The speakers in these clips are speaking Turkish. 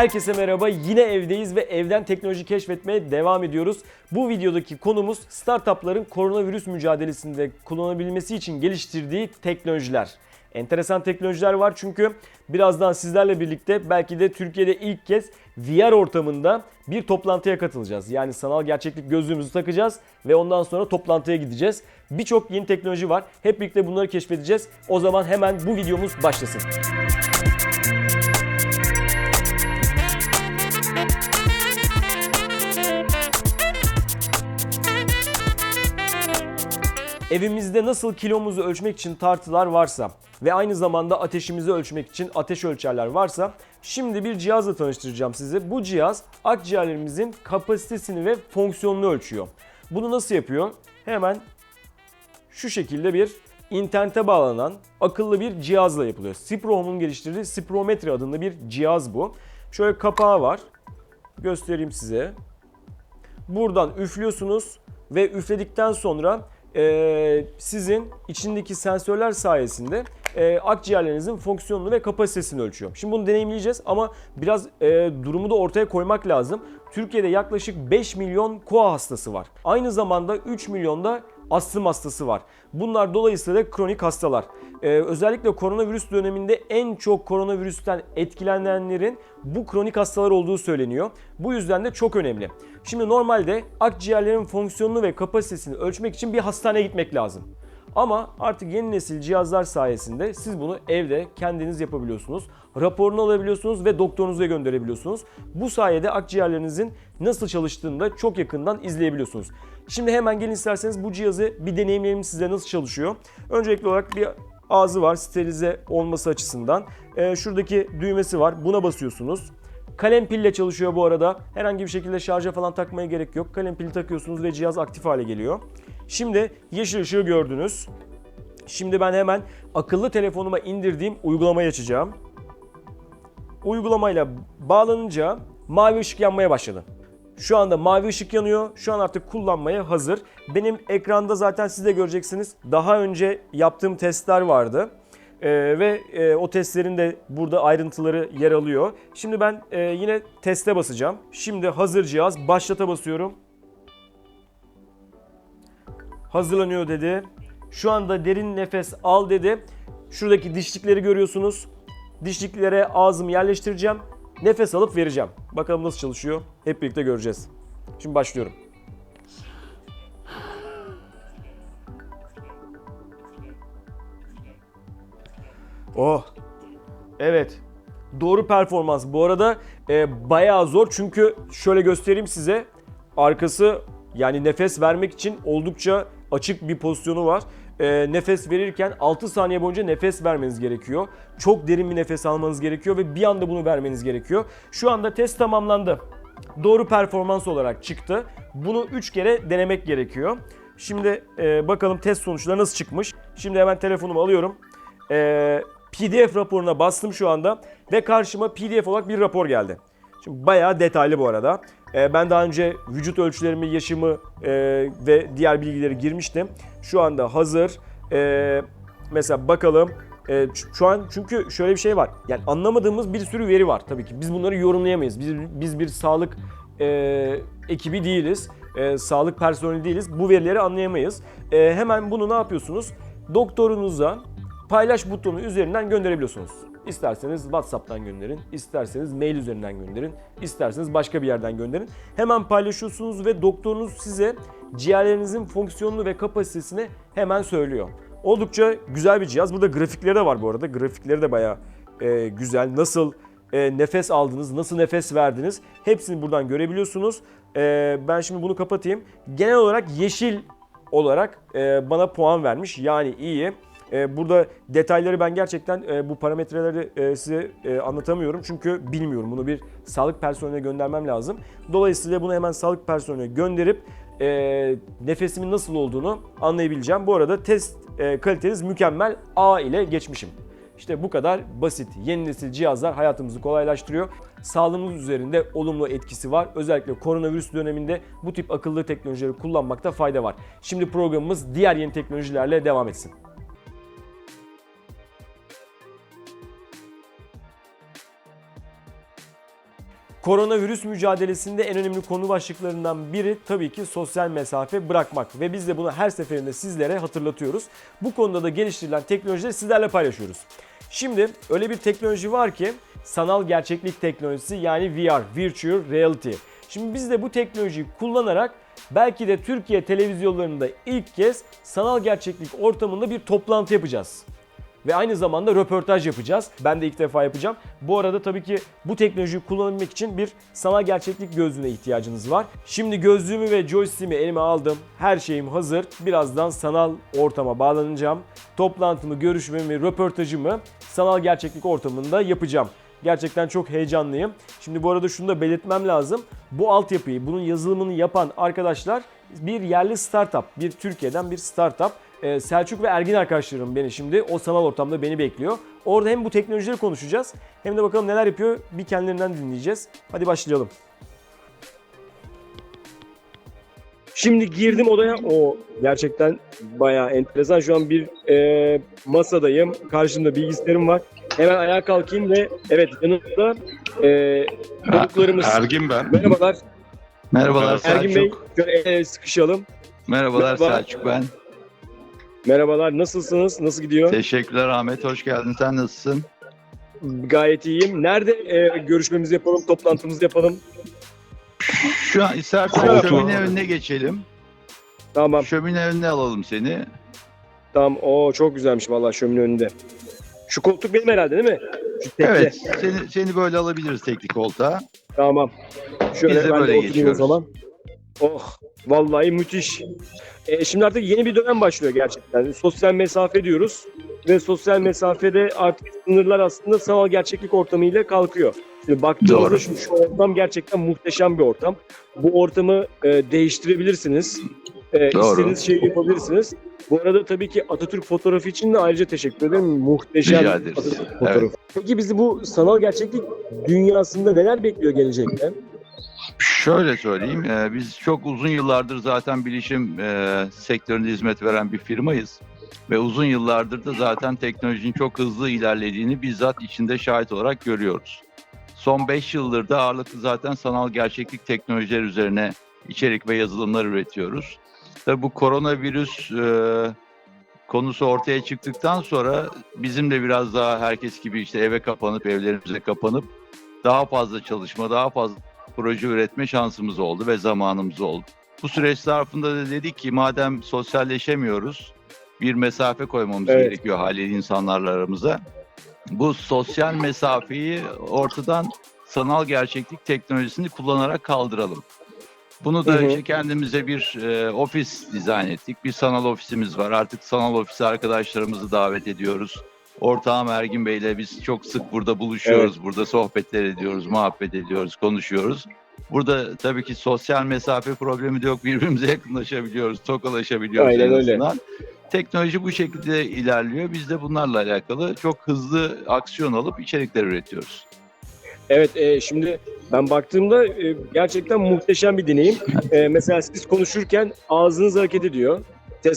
Herkese merhaba. Yine evdeyiz ve evden teknoloji keşfetmeye devam ediyoruz. Bu videodaki konumuz startupların koronavirüs mücadelesinde kullanabilmesi için geliştirdiği teknolojiler. Enteresan teknolojiler var çünkü birazdan sizlerle birlikte belki de Türkiye'de ilk kez VR ortamında bir toplantıya katılacağız. Yani sanal gerçeklik gözlüğümüzü takacağız ve ondan sonra toplantıya gideceğiz. Birçok yeni teknoloji var. Hep birlikte bunları keşfedeceğiz. O zaman hemen bu videomuz başlasın. Evimizde nasıl kilomuzu ölçmek için tartılar varsa ve aynı zamanda ateşimizi ölçmek için ateş ölçerler varsa şimdi bir cihazla tanıştıracağım sizi. Bu cihaz akciğerlerimizin kapasitesini ve fonksiyonunu ölçüyor. Bunu nasıl yapıyor? Hemen şu şekilde bir internete bağlanan akıllı bir cihazla yapılıyor. Ciprohome'un geliştirdiği Spirometri adında bir cihaz bu. Şöyle kapağı var. Göstereyim size. Buradan üflüyorsunuz ve üfledikten sonra e, sizin içindeki sensörler sayesinde e, akciğerlerinizin fonksiyonunu ve kapasitesini ölçüyor. Şimdi bunu deneyimleyeceğiz ama biraz e, durumu da ortaya koymak lazım. Türkiye'de yaklaşık 5 milyon koa hastası var. Aynı zamanda 3 milyonda astım hastası var. Bunlar dolayısıyla kronik hastalar. Ee, özellikle koronavirüs döneminde en çok koronavirüsten etkilenenlerin bu kronik hastalar olduğu söyleniyor. Bu yüzden de çok önemli. Şimdi normalde akciğerlerin fonksiyonunu ve kapasitesini ölçmek için bir hastaneye gitmek lazım. Ama artık yeni nesil cihazlar sayesinde siz bunu evde kendiniz yapabiliyorsunuz. Raporunu alabiliyorsunuz ve doktorunuza gönderebiliyorsunuz. Bu sayede akciğerlerinizin nasıl çalıştığını da çok yakından izleyebiliyorsunuz. Şimdi hemen gelin isterseniz bu cihazı bir deneyimleyelim size nasıl çalışıyor. Öncelikli olarak bir ağzı var sterilize olması açısından. Ee, şuradaki düğmesi var. Buna basıyorsunuz. Kalem pille çalışıyor bu arada. Herhangi bir şekilde şarja falan takmaya gerek yok. Kalem pili takıyorsunuz ve cihaz aktif hale geliyor. Şimdi yeşil ışığı gördünüz. Şimdi ben hemen akıllı telefonuma indirdiğim uygulamayı açacağım. Uygulamayla bağlanınca mavi ışık yanmaya başladı. Şu anda mavi ışık yanıyor. Şu an artık kullanmaya hazır. Benim ekranda zaten siz de göreceksiniz. Daha önce yaptığım testler vardı. Ee, ve e, o testlerin de burada ayrıntıları yer alıyor. Şimdi ben e, yine teste basacağım. Şimdi hazır cihaz. Başlata basıyorum. Hazırlanıyor dedi. Şu anda derin nefes al dedi. Şuradaki dişlikleri görüyorsunuz. Dişliklere ağzımı yerleştireceğim. Nefes alıp vereceğim. Bakalım nasıl çalışıyor. Hep birlikte göreceğiz. Şimdi başlıyorum. Oh. Evet. Doğru performans. Bu arada e, bayağı zor çünkü şöyle göstereyim size. Arkası yani nefes vermek için oldukça açık bir pozisyonu var. E, nefes verirken 6 saniye boyunca nefes vermeniz gerekiyor. Çok derin bir nefes almanız gerekiyor ve bir anda bunu vermeniz gerekiyor. Şu anda test tamamlandı. Doğru performans olarak çıktı. Bunu 3 kere denemek gerekiyor. Şimdi e, bakalım test sonuçları nasıl çıkmış. Şimdi hemen telefonumu alıyorum. E, PDF raporuna bastım şu anda ve karşıma PDF olarak bir rapor geldi. Şimdi bayağı detaylı bu arada. Ee, ben daha önce vücut ölçülerimi, yaşımı e, ve diğer bilgileri girmiştim. Şu anda hazır. Ee, mesela bakalım. Ç- şu an çünkü şöyle bir şey var. Yani anlamadığımız bir sürü veri var tabii ki. Biz bunları yorumlayamayız. Biz, biz bir sağlık e, ekibi değiliz. E, sağlık personeli değiliz. Bu verileri anlayamayız. E, hemen bunu ne yapıyorsunuz? Doktorunuza paylaş butonu üzerinden gönderebiliyorsunuz. İsterseniz WhatsApp'tan gönderin, isterseniz mail üzerinden gönderin, isterseniz başka bir yerden gönderin. Hemen paylaşıyorsunuz ve doktorunuz size ciğerlerinizin fonksiyonunu ve kapasitesini hemen söylüyor. Oldukça güzel bir cihaz. Burada grafikleri de var bu arada. Grafikleri de bayağı e, güzel. Nasıl e, nefes aldınız, nasıl nefes verdiniz hepsini buradan görebiliyorsunuz. E, ben şimdi bunu kapatayım. Genel olarak yeşil olarak e, bana puan vermiş. Yani iyi. E, burada detayları ben gerçekten e, bu parametreleri e, size anlatamıyorum. Çünkü bilmiyorum. Bunu bir sağlık personeline göndermem lazım. Dolayısıyla bunu hemen sağlık personeline gönderip nefesimin nasıl olduğunu anlayabileceğim. Bu arada test e, kaliteniz mükemmel. A ile geçmişim. İşte bu kadar basit. Yeni nesil cihazlar hayatımızı kolaylaştırıyor. Sağlığımız üzerinde olumlu etkisi var. Özellikle koronavirüs döneminde bu tip akıllı teknolojileri kullanmakta fayda var. Şimdi programımız diğer yeni teknolojilerle devam etsin. Koronavirüs mücadelesinde en önemli konu başlıklarından biri tabii ki sosyal mesafe bırakmak ve biz de bunu her seferinde sizlere hatırlatıyoruz. Bu konuda da geliştirilen teknolojileri sizlerle paylaşıyoruz. Şimdi öyle bir teknoloji var ki sanal gerçeklik teknolojisi yani VR, Virtual Reality. Şimdi biz de bu teknolojiyi kullanarak belki de Türkiye televizyonlarında ilk kez sanal gerçeklik ortamında bir toplantı yapacağız ve aynı zamanda röportaj yapacağız. Ben de ilk defa yapacağım. Bu arada tabii ki bu teknolojiyi kullanabilmek için bir sanal gerçeklik gözlüğüne ihtiyacınız var. Şimdi gözlüğümü ve joystick'imi elime aldım. Her şeyim hazır. Birazdan sanal ortama bağlanacağım. Toplantımı, görüşmemi, röportajımı sanal gerçeklik ortamında yapacağım. Gerçekten çok heyecanlıyım. Şimdi bu arada şunu da belirtmem lazım. Bu altyapıyı, bunun yazılımını yapan arkadaşlar bir yerli startup, bir Türkiye'den bir startup. Ee, Selçuk ve Ergin arkadaşlarım beni şimdi o sanal ortamda beni bekliyor. Orada hem bu teknolojileri konuşacağız hem de bakalım neler yapıyor bir kendilerinden dinleyeceğiz. Hadi başlayalım. Şimdi girdim odaya. O gerçekten bayağı enteresan. Şu an bir e, masadayım. Karşımda bilgisayarım var. Hemen ayağa kalkayım ve evet yanımda e, konuklarımız. Ergin ben. Merhabalar. Merhabalar Ergin Selçuk. Bey şöyle el ele sıkışalım. Merhabalar Merhaba. Selçuk ben. Merhabalar. Nasılsınız? Nasıl gidiyor? Teşekkürler Ahmet. Hoş geldin. Sen nasılsın? Gayet iyiyim. Nerede e, görüşmemizi yapalım, toplantımızı yapalım? Şu an istersen Koltuğu. şömine önüne geçelim. Tamam. Şömine önüne alalım seni. Tamam. O çok güzelmiş vallahi şömine önünde. Şu koltuk benim herhalde değil mi? Şu tekli. Evet. Seni, seni böyle alabiliriz teknik koltuğa. Tamam. Şöyle Biz de ben böyle de oturayım o geçiyoruz. zaman. Oh vallahi müthiş. E, şimdi artık yeni bir dönem başlıyor gerçekten. Sosyal mesafe diyoruz ve sosyal mesafede artık sınırlar aslında sanal gerçeklik ortamıyla kalkıyor. Şimdi baktığımızda şu, şu ortam gerçekten muhteşem bir ortam. Bu ortamı e, değiştirebilirsiniz. E, Doğru. istediğiniz şeyi yapabilirsiniz. Bu arada tabii ki Atatürk fotoğrafı için de ayrıca teşekkür ederim. Muhteşem. Atatürk fotoğrafı. Peki bizi bu sanal gerçeklik dünyasında neler bekliyor gelecekte? Şöyle söyleyeyim. e, Biz çok uzun yıllardır zaten bilişim e, sektöründe hizmet veren bir firmayız. Ve uzun yıllardır da zaten teknolojinin çok hızlı ilerlediğini bizzat içinde şahit olarak görüyoruz. Son 5 yıldır da ağırlıklı zaten sanal gerçeklik teknolojileri üzerine içerik ve yazılımlar üretiyoruz. Tabii bu koronavirüs e, konusu ortaya çıktıktan sonra bizim de biraz daha herkes gibi işte eve kapanıp evlerimize kapanıp daha fazla çalışma, daha fazla proje üretme şansımız oldu ve zamanımız oldu. Bu süreç zarfında da dedik ki madem sosyalleşemiyoruz bir mesafe koymamız Evet. gerekiyor haliyle insanlarla aramıza. Bu sosyal mesafeyi ortadan sanal gerçeklik teknolojisini kullanarak kaldıralım. Bunu da Hı hı. işte kendimize bir e, ofis dizayn ettik. Bir sanal ofisimiz var. Artık sanal ofise arkadaşlarımızı davet ediyoruz. Ortağım Ergin Bey'le biz çok sık burada buluşuyoruz. Burada sohbetler ediyoruz, muhabbet ediyoruz, konuşuyoruz. Burada tabii ki sosyal mesafe problemi de yok. Birbirimize yakınlaşabiliyoruz, tokalaşabiliyoruz Aynen en öyle. Teknoloji bu şekilde ilerliyor. Biz de bunlarla alakalı çok hızlı aksiyon alıp içerikler üretiyoruz. Evet e, şimdi ben baktığımda e, gerçekten muhteşem bir deneyim. E, mesela siz konuşurken ağzınız hareket ediyor.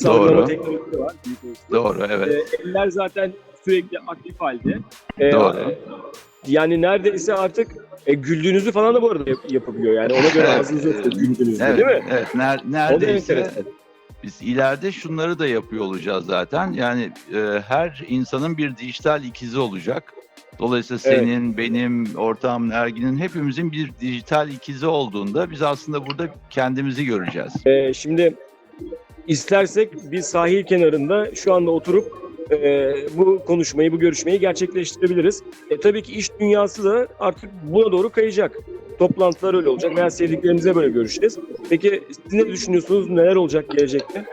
Algılama teknolojisi var. Doğru, evet. E, eller zaten sürekli aktif halde. E, Doğru. e, Yani neredeyse artık e, güldüğünüzü falan da bu arada yap- yapabiliyor. Yani ona göre Evet. ağzınızı açıyor güldüğünüzde Evet, değil mi? evet. Ner- neredeyse biz ileride şunları da yapıyor olacağız zaten. Yani e, her insanın bir dijital ikizi olacak. Dolayısıyla Evet. senin, benim, ortağımın, Ergin'in hepimizin bir dijital ikizi olduğunda biz aslında burada kendimizi göreceğiz. E, şimdi istersek bir sahil kenarında şu anda oturup e, bu konuşmayı, bu görüşmeyi gerçekleştirebiliriz. E, tabii ki iş dünyası da artık buna doğru kayacak. Toplantılar öyle olacak veya sevdiklerimize böyle görüşeceğiz. Peki siz ne düşünüyorsunuz? Neler olacak gelecekte?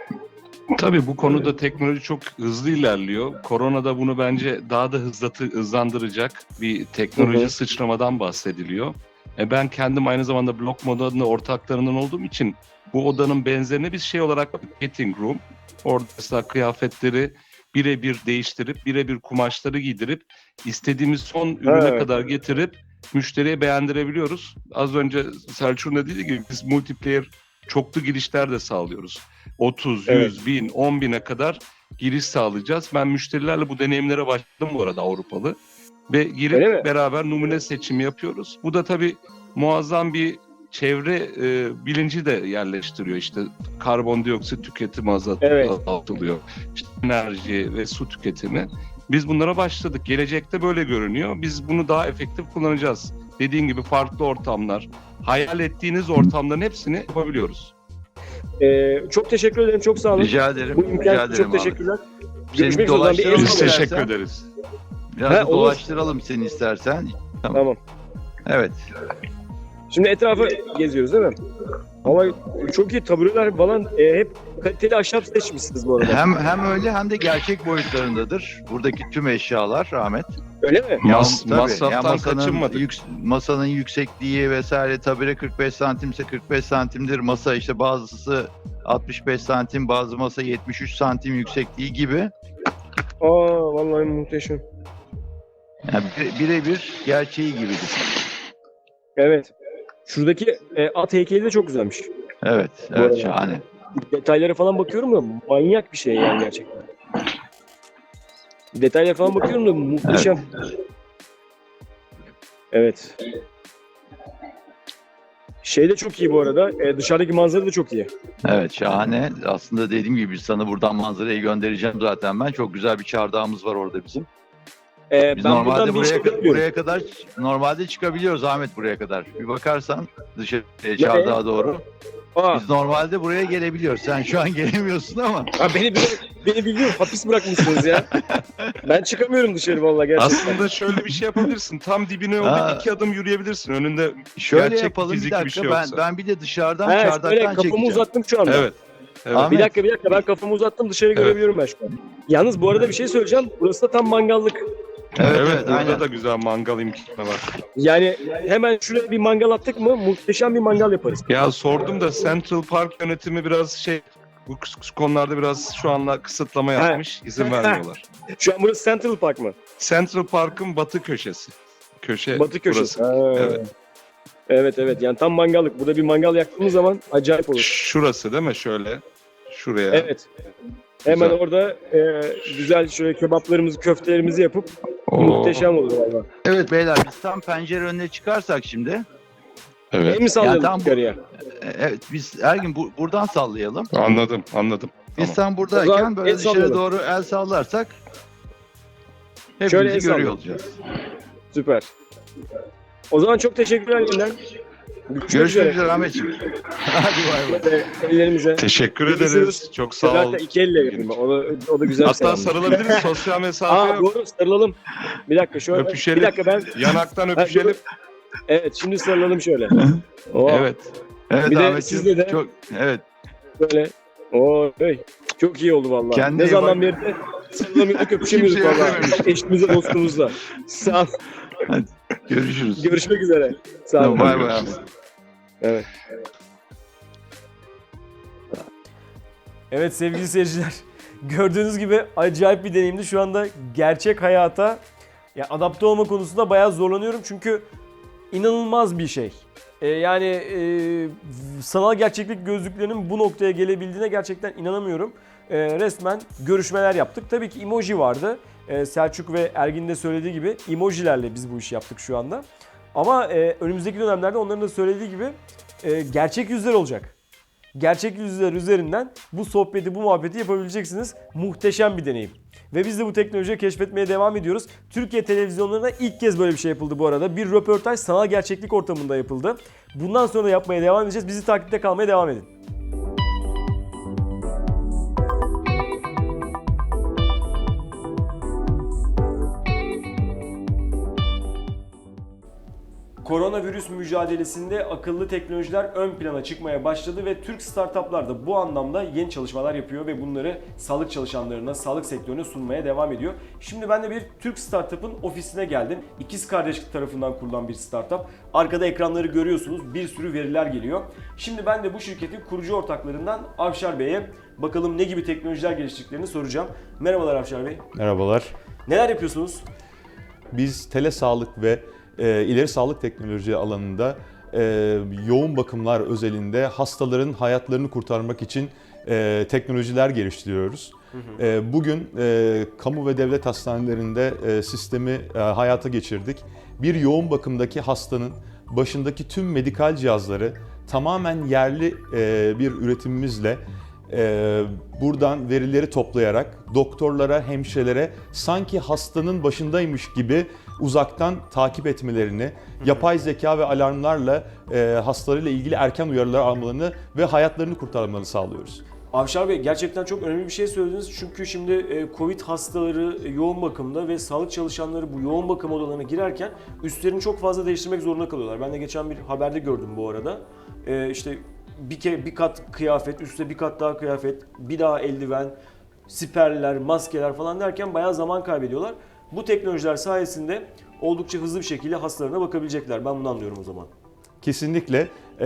Tabii bu konuda teknoloji çok hızlı ilerliyor. Korona da bunu bence daha da hızlatı, hızlandıracak bir teknoloji Hı hı. sıçramadan bahsediliyor. E ben kendim aynı zamanda Blok Moda adına ortaklarından olduğum için bu odanın benzerini biz şey olarak fitting room. Orada mesela kıyafetleri birebir değiştirip birebir kumaşları giydirip istediğimiz son ürüne Evet. kadar getirip müşteriye beğendirebiliyoruz. Az önce Selçuk'un da dediği gibi biz multiplayer çoklu girişler de sağlıyoruz. 30, 100, Evet. 1000, 10 bine kadar giriş sağlayacağız. Ben müşterilerle bu deneyimlere başladım bu arada Avrupalı. Ve girip beraber numune seçimi yapıyoruz. Bu da tabii muazzam bir çevre e, bilinci de yerleştiriyor. İşte karbondioksit tüketimi azalt- Evet. azaltılıyor. İşte enerji ve su tüketimi. Biz bunlara başladık. Gelecekte böyle görünüyor. Biz bunu daha efektif kullanacağız. Dediğin gibi farklı ortamlar, hayal ettiğiniz ortamların hepsini yapabiliyoruz. Ee, çok teşekkür ederim. Çok sağ olun. Rica ederim. Bu rica imkan ederim çok abi. teşekkürler. Seni Görüşmek üzere. Biz teşekkür ederiz. Biraz Ha, olur. dolaştıralım seni istersen. Tamam. Evet. Şimdi etrafı geziyoruz değil mi? Ama çok iyi tabureler falan e, hep kaliteli ahşap seçmişsiniz bu arada. Hem hem öyle hem de gerçek boyutlarındadır. Buradaki tüm eşyalar Ahmet. Öyle mi? Mas- tabii, masraftan masanın kaçınmadık. yük- masanın yüksekliği vesaire tabire 45 santimse 45 santimdir. Masa işte bazısı 65 santim, bazı masa 73 santim yüksekliği gibi. Aa vallahi muhteşem. Yani bire- birebir gerçeği gibidir. Evet. Şuradaki e, at heykeli de çok güzelmiş. Evet, evet şahane. Detaylara falan bakıyorum da manyak bir şey yani gerçekten. Detaylara falan bakıyorum da muhteşem. Evet. Şey de çok iyi bu arada. e, dışarıdaki manzara da çok iyi. Evet şahane. Aslında dediğim gibi sana buradan manzarayı göndereceğim zaten ben. Çok güzel bir çardağımız var orada bizim. E, Biz ben normalde buradan bir buraya, yapıyorum. buraya kadar normalde çıkabiliyoruz Ahmet buraya kadar. Bir bakarsan dışarı e, çardağa doğru. Aa, Biz normalde buraya gelebiliyoruz. Sen şu an gelemiyorsun ama ha, beni beni, beni biliyorum hapis bırakmışsınız ya. ben çıkamıyorum dışarı vallahi gerçekten. Aslında şöyle bir şey yapabilirsin. Tam dibine Ha. olup iki adım yürüyebilirsin. Önünde şöyle Gerçek yapalım bir fizik bir dakika. şey ben yoksa. ben bir de dışarıdan şöyle çardaktan kafamı çekeceğim. uzattım şu anda. evet. Evet. Ahmet. Bir dakika bir dakika ben kafamı uzattım dışarı Evet. görebiliyorum ben şu an. Yalnız bu arada bir şey söyleyeceğim. Burası da tam mangallık. Evet, Evet, evet, burada aynen. da güzel mangal imkanı var. Yani hemen şuraya bir mangal attık mı muhteşem bir mangal yaparız. Ya sordum da Central Park yönetimi biraz şey bu konularda biraz şu anla kısıtlama Ha. yapmış. izin vermiyorlar. Şu an burası Central Park mı? Central Park'ın batı köşesi. Köşe Batı köşesi. burası. Ha. Evet. Evet evet yani tam mangallık. Burada bir mangal yaktığımız zaman acayip olur. Şurası değil mi şöyle? Şuraya. Evet. Hemen Güzel. orada e, güzel şöyle kebaplarımızı, köftelerimizi yapıp Oo, muhteşem olur valla. Evet beyler biz tam pencere önüne çıkarsak şimdi. Evet. El mi sallayalım Ya tam yukarıya? e, Evet biz her gün bu- buradan sallayalım. Anladım, anladım. Biz Tamam. tam O zaman buradayken böyle el dışarı sallayalım. doğru el sallarsak Şöyle el hepimizi görüyor sallayalım. olacağız. Süper. O zaman çok teşekkürler yeniden. Görüşmek üzere. Ahmetciğim. Hadi bay bay. Ellerimize. Teşekkür ederiz. Çok sağ ol. Zaten iki elle yapayım. O da, o da güzel bir Hatta selam. sarılabiliriz sosyal mesafe. Aa doğru sarılalım. Bir dakika şöyle. Öpüşelim. Bir dakika ben. Yanaktan öpüşelim. Evet şimdi sarılalım şöyle. Oo, Evet. Evet Bir de Ahmetciğim. sizle de- Çok evet. Böyle. Oo, hey. Çok iyi oldu vallahi. Kendine ne iyi zaman bak. beri de sarılamıyorduk öpüşemiyorduk Kimseye vallahi. Eşimizle dostumuzla. Sağ ol. Görüşürüz. Görüşmek üzere. Sağ ol. Tamam, bay bay. Evet. Evet sevgili seyirciler. Gördüğünüz gibi acayip bir deneyimdi. Şu anda gerçek hayata ya adapte olma konusunda bayağı zorlanıyorum. Çünkü inanılmaz bir şey. Ee, yani e, sanal gerçeklik gözlüklerinin bu noktaya gelebildiğine gerçekten inanamıyorum. Ee, resmen görüşmeler yaptık. Tabii ki emoji vardı. Ee, Selçuk ve Ergin de söylediği gibi emojilerle biz bu işi yaptık şu anda. Ama e, önümüzdeki dönemlerde onların da söylediği gibi e, gerçek yüzler olacak gerçek yüzler üzerinden bu sohbeti, bu muhabbeti yapabileceksiniz. Muhteşem bir deneyim. Ve biz de bu teknolojiyi keşfetmeye devam ediyoruz. Türkiye televizyonlarında ilk kez böyle bir şey yapıldı bu arada. Bir röportaj sanal gerçeklik ortamında yapıldı. Bundan sonra da yapmaya devam edeceğiz. Bizi takipte kalmaya devam edin. Koronavirüs mücadelesinde akıllı teknolojiler ön plana çıkmaya başladı ve Türk startuplar da bu anlamda yeni çalışmalar yapıyor ve bunları sağlık çalışanlarına, sağlık sektörüne sunmaya devam ediyor. Şimdi ben de bir Türk startup'ın ofisine geldim. İkiz kardeşlik tarafından kurulan bir startup. Arkada ekranları görüyorsunuz. Bir sürü veriler geliyor. Şimdi ben de bu şirketin kurucu ortaklarından Avşar Bey'e bakalım ne gibi teknolojiler geliştirdiklerini soracağım. Merhabalar Avşar Bey. Merhabalar. Neler yapıyorsunuz? Biz telesağlık ve e, ileri sağlık teknoloji alanında e, yoğun bakımlar özelinde hastaların hayatlarını kurtarmak için e, teknolojiler geliştiriyoruz. E, bugün e, kamu ve devlet hastanelerinde e, sistemi e, hayata geçirdik. Bir yoğun bakımdaki hastanın başındaki tüm medikal cihazları tamamen yerli e, bir üretimimizle e, buradan verileri toplayarak doktorlara, hemşirelere sanki hastanın başındaymış gibi uzaktan takip etmelerini, yapay zeka ve alarmlarla e, hastalarıyla ilgili erken uyarılar almalarını ve hayatlarını kurtarmalarını sağlıyoruz. Avşar Bey gerçekten çok önemli bir şey söylediniz. Çünkü şimdi e, Covid hastaları e, yoğun bakımda ve sağlık çalışanları bu yoğun bakım odalarına girerken üstlerini çok fazla değiştirmek zorunda kalıyorlar. Ben de geçen bir haberde gördüm bu arada. E, işte bir kere bir kat kıyafet, üstte bir kat daha kıyafet, bir daha eldiven, siperler, maskeler falan derken bayağı zaman kaybediyorlar. Bu teknolojiler sayesinde oldukça hızlı bir şekilde hastalarına bakabilecekler. Ben bunu anlıyorum o zaman. Kesinlikle. Ee,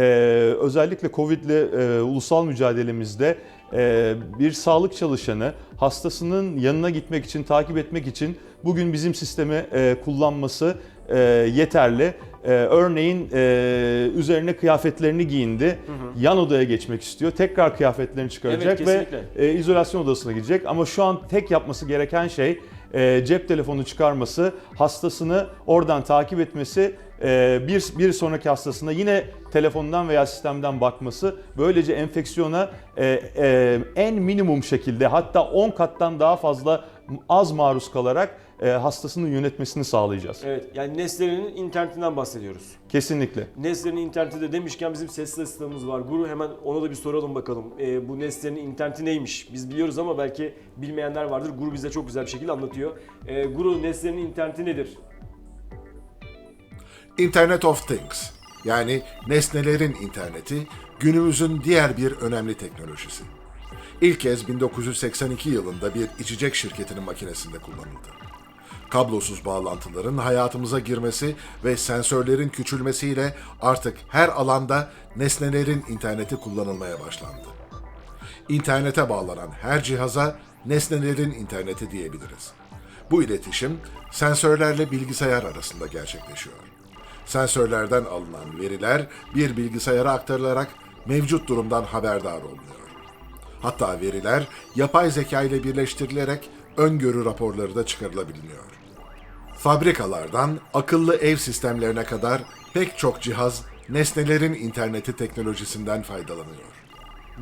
özellikle Covid ile e, ulusal mücadelemizde e, bir sağlık çalışanı hastasının yanına gitmek için, takip etmek için bugün bizim sistemi e, kullanması e, yeterli. E, örneğin e, üzerine kıyafetlerini giyindi, yan odaya geçmek istiyor, tekrar kıyafetlerini çıkaracak Evet, ve e, izolasyon odasına gidecek. Ama şu an tek yapması gereken şey e, cep telefonu çıkarması, hastasını oradan takip etmesi, e, bir, bir sonraki hastasına yine telefondan veya sistemden bakması. Böylece enfeksiyona e, e, en minimum şekilde hatta 10 kattan daha fazla az maruz kalarak e, hastasının yönetmesini sağlayacağız. Evet yani Nestle'nin internetinden bahsediyoruz. Kesinlikle. Nestle'nin interneti de demişken bizim sesli asistanımız var. Guru hemen ona da bir soralım bakalım. Ee, bu Nestle'nin interneti neymiş? Biz biliyoruz ama belki bilmeyenler vardır. Guru bize çok güzel bir şekilde anlatıyor. Ee, Guru Nestle'nin interneti nedir? Internet of Things yani nesnelerin interneti günümüzün diğer bir önemli teknolojisi. İlk kez 1982 yılında bir içecek şirketinin makinesinde kullanıldı. Kablosuz bağlantıların hayatımıza girmesi ve sensörlerin küçülmesiyle artık her alanda nesnelerin interneti kullanılmaya başlandı. İnternete bağlanan her cihaza nesnelerin interneti diyebiliriz. Bu iletişim sensörlerle bilgisayar arasında gerçekleşiyor. Sensörlerden alınan veriler bir bilgisayara aktarılarak mevcut durumdan haberdar olunuyor. Hatta veriler yapay zeka ile birleştirilerek öngörü raporları da çıkarılabiliyor. Fabrikalardan akıllı ev sistemlerine kadar pek çok cihaz nesnelerin interneti teknolojisinden faydalanıyor.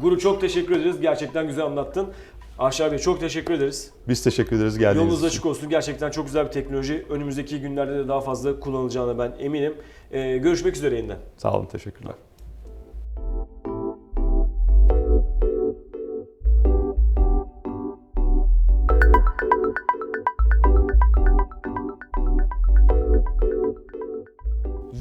Guru çok teşekkür ederiz. Gerçekten güzel anlattın. Ahşar Bey çok teşekkür ederiz. Biz teşekkür ederiz geldiğiniz Yolunuz için. açık olsun. Gerçekten çok güzel bir teknoloji. Önümüzdeki günlerde de daha fazla kullanılacağına ben eminim. Ee, görüşmek üzere yeniden. Sağ olun, teşekkürler.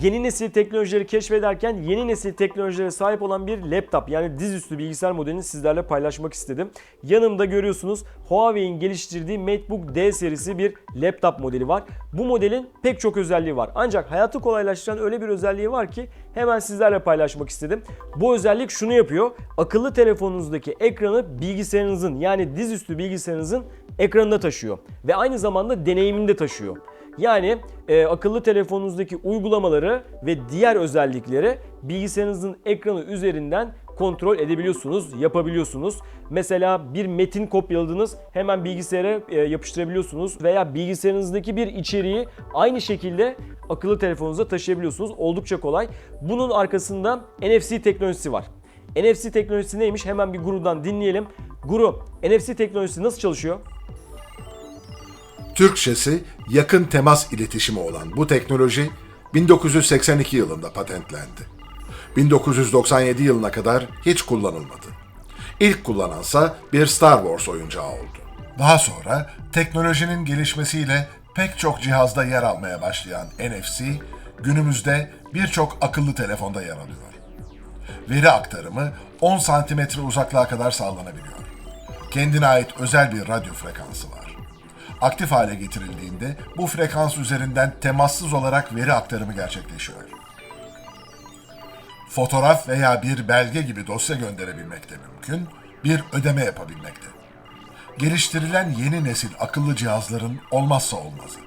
Yeni nesil teknolojileri keşfederken yeni nesil teknolojilere sahip olan bir laptop yani dizüstü bilgisayar modelini sizlerle paylaşmak istedim. Yanımda görüyorsunuz Huawei'in geliştirdiği MateBook D serisi bir laptop modeli var. Bu modelin pek çok özelliği var. Ancak hayatı kolaylaştıran öyle bir özelliği var ki hemen sizlerle paylaşmak istedim. Bu özellik şunu yapıyor. Akıllı telefonunuzdaki ekranı bilgisayarınızın yani dizüstü bilgisayarınızın ekranında taşıyor. Ve aynı zamanda deneyimini de taşıyor. Yani e, akıllı telefonunuzdaki uygulamaları ve diğer özellikleri bilgisayarınızın ekranı üzerinden kontrol edebiliyorsunuz, yapabiliyorsunuz. Mesela bir metin kopyaladınız, hemen bilgisayara e, yapıştırabiliyorsunuz veya bilgisayarınızdaki bir içeriği aynı şekilde akıllı telefonunuza taşıyabiliyorsunuz. Oldukça kolay. Bunun arkasında NFC teknolojisi var. NFC teknolojisi neymiş? Hemen bir Guru'dan dinleyelim. Guru, NFC teknolojisi nasıl çalışıyor? Türkçesi yakın temas iletişimi olan bu teknoloji 1982 yılında patentlendi. 1997 yılına kadar hiç kullanılmadı. İlk kullanansa bir Star Wars oyuncağı oldu. Daha sonra teknolojinin gelişmesiyle pek çok cihazda yer almaya başlayan NFC günümüzde birçok akıllı telefonda yer alıyor. Veri aktarımı 10 santimetre uzaklığa kadar sağlanabiliyor. Kendine ait özel bir radyo frekansı var. Aktif hale getirildiğinde bu frekans üzerinden temassız olarak veri aktarımı gerçekleşiyor. Fotoğraf veya bir belge gibi dosya gönderebilmek de mümkün, bir ödeme yapabilmek de. Geliştirilen yeni nesil akıllı cihazların olmazsa olmazı.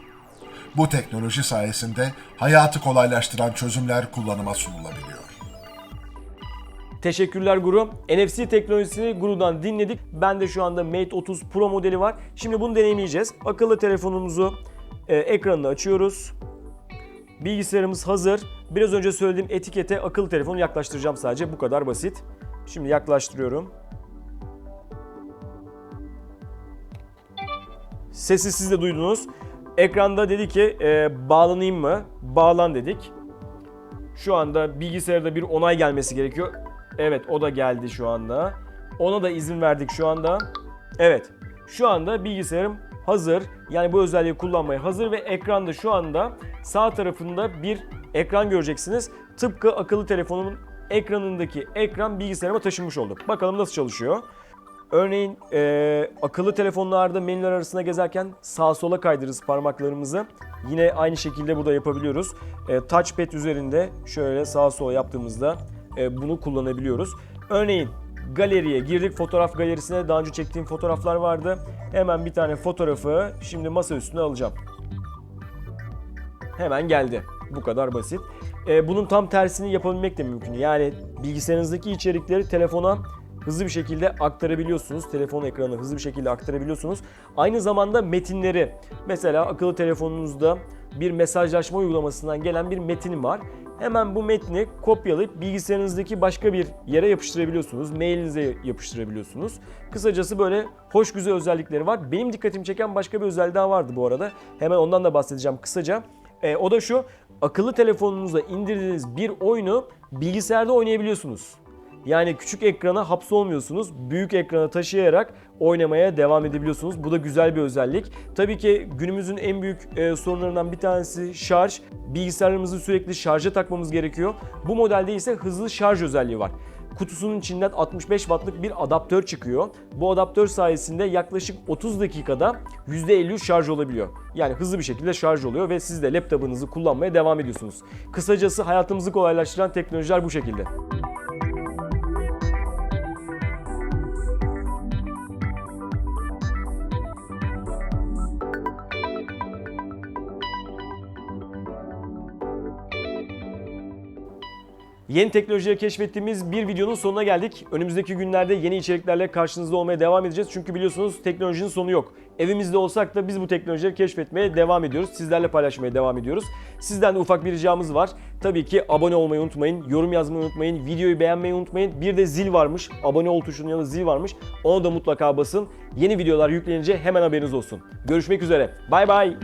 Bu teknoloji sayesinde hayatı kolaylaştıran çözümler kullanıma sunulabiliyor. Teşekkürler Guru. NFC teknolojisini Guru'dan dinledik. Ben de şu anda Mate 30 Pro modeli var. Şimdi bunu deneyimleyeceğiz. Akıllı telefonumuzu e, ekranını açıyoruz. Bilgisayarımız hazır. Biraz önce söylediğim etikete akıllı telefonu yaklaştıracağım sadece. Bu kadar basit. Şimdi yaklaştırıyorum. Sesi siz de duydunuz. Ekranda dedi ki e, bağlanayım mı? Bağlan dedik. Şu anda bilgisayarda bir onay gelmesi gerekiyor. Evet o da geldi şu anda. Ona da izin verdik şu anda. Evet şu anda bilgisayarım hazır. Yani bu özelliği kullanmaya hazır ve ekranda şu anda sağ tarafında bir ekran göreceksiniz. Tıpkı akıllı telefonun ekranındaki ekran bilgisayarıma taşınmış oldu. Bakalım nasıl çalışıyor. Örneğin eee, akıllı telefonlarda menüler arasında gezerken sağa sola kaydırırız parmaklarımızı. Yine aynı şekilde burada yapabiliyoruz. E, touchpad üzerinde şöyle sağa sola yaptığımızda e, bunu kullanabiliyoruz. Örneğin galeriye girdik. Fotoğraf galerisine daha önce çektiğim fotoğraflar vardı. Hemen bir tane fotoğrafı şimdi masa üstüne alacağım. Hemen geldi. Bu kadar basit. E, bunun tam tersini yapabilmek de mümkün. Yani bilgisayarınızdaki içerikleri telefona hızlı bir şekilde aktarabiliyorsunuz. Telefon ekranına hızlı bir şekilde aktarabiliyorsunuz. Aynı zamanda metinleri mesela akıllı telefonunuzda bir mesajlaşma uygulamasından gelen bir metin var. Hemen bu metni kopyalayıp bilgisayarınızdaki başka bir yere yapıştırabiliyorsunuz. Mailinize yapıştırabiliyorsunuz. Kısacası böyle hoş güzel özellikleri var. Benim dikkatimi çeken başka bir özellik daha vardı bu arada. Hemen ondan da bahsedeceğim kısaca. E, o da şu, akıllı telefonunuza indirdiğiniz bir oyunu bilgisayarda oynayabiliyorsunuz. Yani küçük ekrana hapsolmuyorsunuz. Büyük ekrana taşıyarak oynamaya devam edebiliyorsunuz. Bu da güzel bir özellik. Tabii ki günümüzün en büyük e, sorunlarından bir tanesi şarj. Bilgisayarımızı sürekli şarja takmamız gerekiyor. Bu modelde ise hızlı şarj özelliği var. Kutusunun içinden 65 wattlık bir adaptör çıkıyor. Bu adaptör sayesinde yaklaşık 30 dakikada %53 şarj olabiliyor. Yani hızlı bir şekilde şarj oluyor ve siz de laptopunuzu kullanmaya devam ediyorsunuz. Kısacası hayatımızı kolaylaştıran teknolojiler bu şekilde. Yeni teknolojileri keşfettiğimiz bir videonun sonuna geldik. Önümüzdeki günlerde yeni içeriklerle karşınızda olmaya devam edeceğiz. Çünkü biliyorsunuz teknolojinin sonu yok. Evimizde olsak da biz bu teknolojileri keşfetmeye devam ediyoruz. Sizlerle paylaşmaya devam ediyoruz. Sizden de ufak bir ricamız var. Tabii ki abone olmayı unutmayın, yorum yazmayı unutmayın, videoyu beğenmeyi unutmayın. Bir de zil varmış. Abone ol tuşunun yanında zil varmış. Onu da mutlaka basın. Yeni videolar yüklenince hemen haberiniz olsun. Görüşmek üzere. Bay bay.